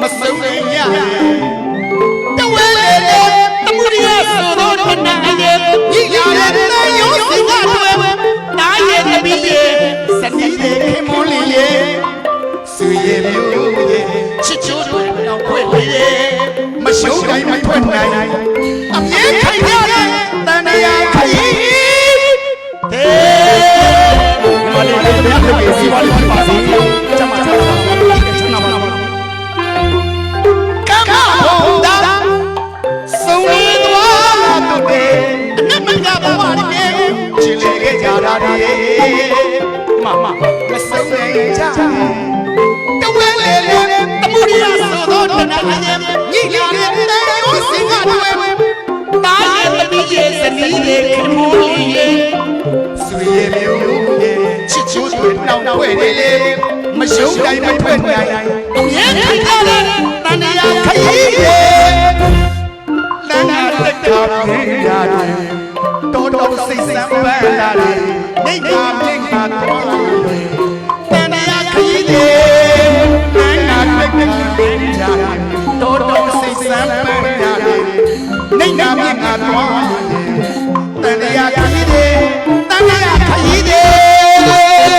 မစုံနိုင်ရတဝဲလေးလေးတမှုရိယဆိုတော့ခဏရဲ့ဤရတဲ့တန်ရုံးစီကတွဲတားရဲ့သမီးရဲ့စတိရဲ့ခင်မလေးရဲ့ဆွေရဲ့မျိုးရဲ့ချစ်ချိုးတွေတော့ဖွင့်လေးရဲ့မရှုံးနိုင်မထွက်နိုင်အမြဲခိုင်ရ သောတဏှာရဲ့ညိလာတဲ့ရောစင်ကတွေတာရဲ့တတိရဲ့ဇနီးရဲ့ခမိုးရဲ့ဆွေရဲ့မျိုးရဲ့ချစ်ချိုးတွေနှောင်ဖွဲ့နေလေမရှုံးတိုင်းမထွက်နိုင်အမြဲထိုင်ကြတဲ့တဏှာခရီးရဲ့လမ်းနာတက်တာပြေးရတယ်တော်တော်စိတ်ဆမ်းပန်းလာတယ်နေကမြင့်ကတော်တယ် တော်တယ်တန်တရာခရီးတယ်တန်တရာခရီးတယ်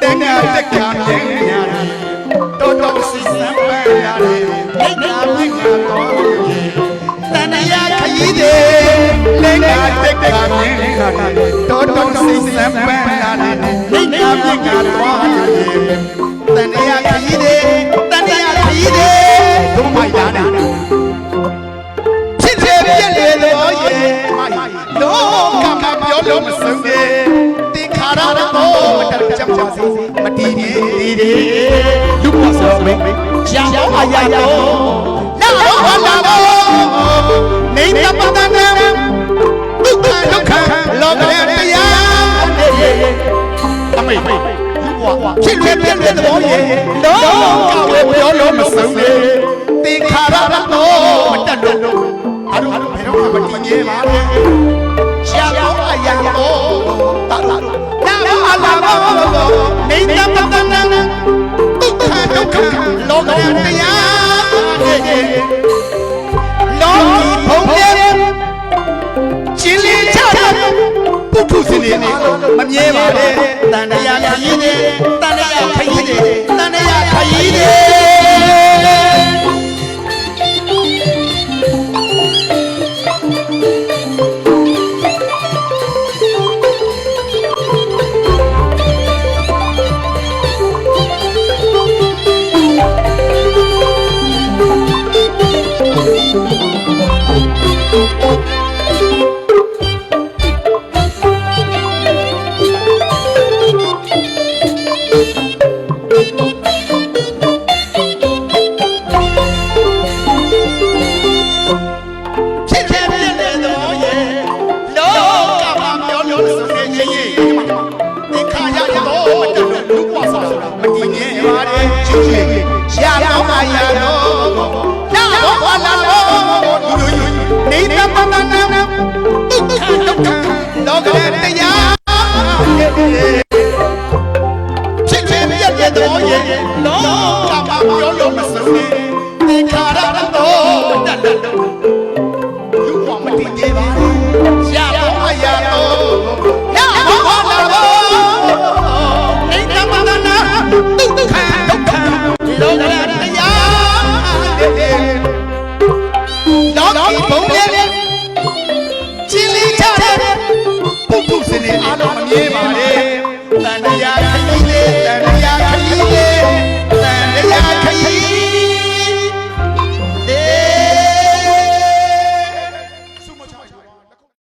တန်ရာတက်ကမြင်ရတယ်တော်တော်စိတ်ဆမ်းပန်းရတယ် က်ကြပါစေမတည်နေဒီလူမစောမေရှာအောင်အရာရောလာတော့လာတော့နေတပတနာဒုက္ခဒုက္ခလောကရဲ့တရားအမေဖြစ်လွယ်ပြည့်တဲ့တော်ရဲ့လောကဝဲပြောလို့မဆုံးရဲ့သင်္ခါရတော့မတက်လို့အဲ့တော့ဘယ်တော့မှမတည်ငြဲပါနဲ့ရှာတော့အရာတော့တာ မမြဲပါနဲ့တန်တရားခရီးနေ ဆုံးနေသင်္ခါရတော့တတ်တတ်တော့လူ့ဘဝမတည်သေးပါဘူးရပါမရတော့ရပါမလာတော့အိမ်ကမကနာဒုက္ခဒုက္ခလောကတရားတော့ဒီဘုံလေးလေးချင်းလေးချတဲ့ပုပ္ပုစင်နေအားလုံးမမြဲပါနဲ့